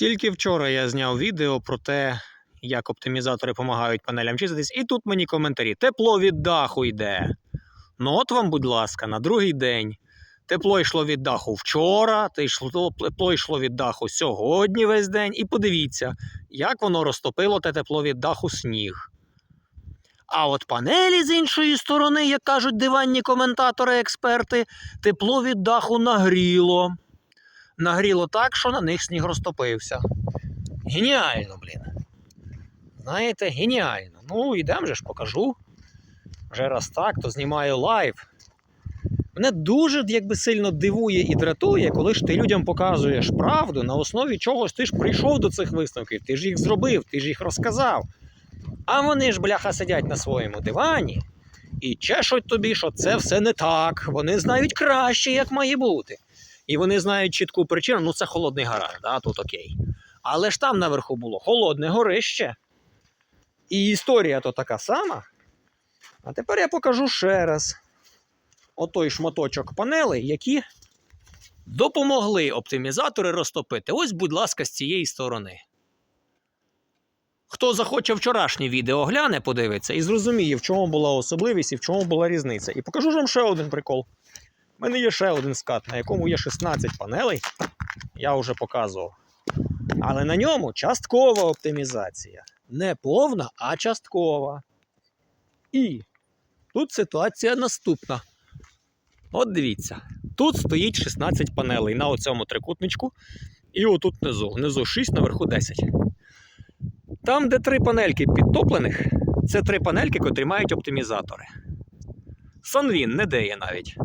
Тільки вчора я зняв відео про те, як оптимізатори допомагають панелям чиститись, і тут мені коментарі: тепло від даху йде. Ну от вам, будь ласка, на другий день. Тепло йшло від даху вчора, тепло йшло від даху сьогодні весь день. І подивіться, як воно розтопило те тепло від даху сніг. А от панелі з іншої сторони, як кажуть диванні коментатори-експерти, тепло від даху нагріло. Нагріло так, що на них сніг розтопився. Геніально, блін. Знаєте, геніально. Ну, йдемо же ж покажу. Вже раз так, то знімаю лайв. Мене дуже якби сильно дивує і дратує, коли ж ти людям показуєш правду, на основі чогось ти ж прийшов до цих висновків, ти ж їх зробив, ти ж їх розказав. А вони ж, бляха, сидять на своєму дивані і чешуть тобі, що це все не так. Вони знають краще, як має бути. І вони знають чітку причину, ну це холодний гараж, да, тут окей. Але ж там наверху було холодне горище. І історія то така сама. А тепер я покажу ще раз отой шматочок панелей, які допомогли оптимізатори розтопити. Ось, будь ласка, з цієї сторони. Хто захоче вчорашнє відео гляне, подивиться і зрозуміє, в чому була особливість і в чому була різниця. І покажу вам ще один прикол. У мене є ще один скат, на якому є 16 панелей. Я вже показував. Але на ньому часткова оптимізація. Не повна, а часткова. І тут ситуація наступна. От дивіться, тут стоїть 16 панелей на оцьому трикутничку, і отут внизу. Внизу 6, наверху 10. Там, де три панельки підтоплених, це три панельки, котрі мають оптимізатори. Санвін не деє навіть.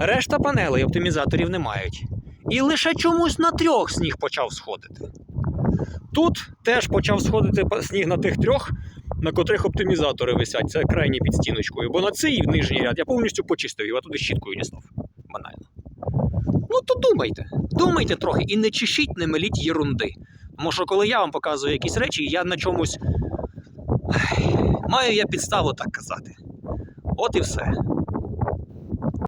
Решта панелей оптимізаторів не мають. І лише чомусь на трьох сніг почав сходити. Тут теж почав сходити сніг на тих трьох, на котрих оптимізатори висять. Це крайні під стіночкою. Бо на цей нижній ряд я повністю почистив його, а туди щіткою дістав. Банально. Ну то думайте, думайте трохи і не чешіть, не меліть єрунди. Тому що коли я вам показую якісь речі, я на чомусь. Маю я підставу так казати. От і все.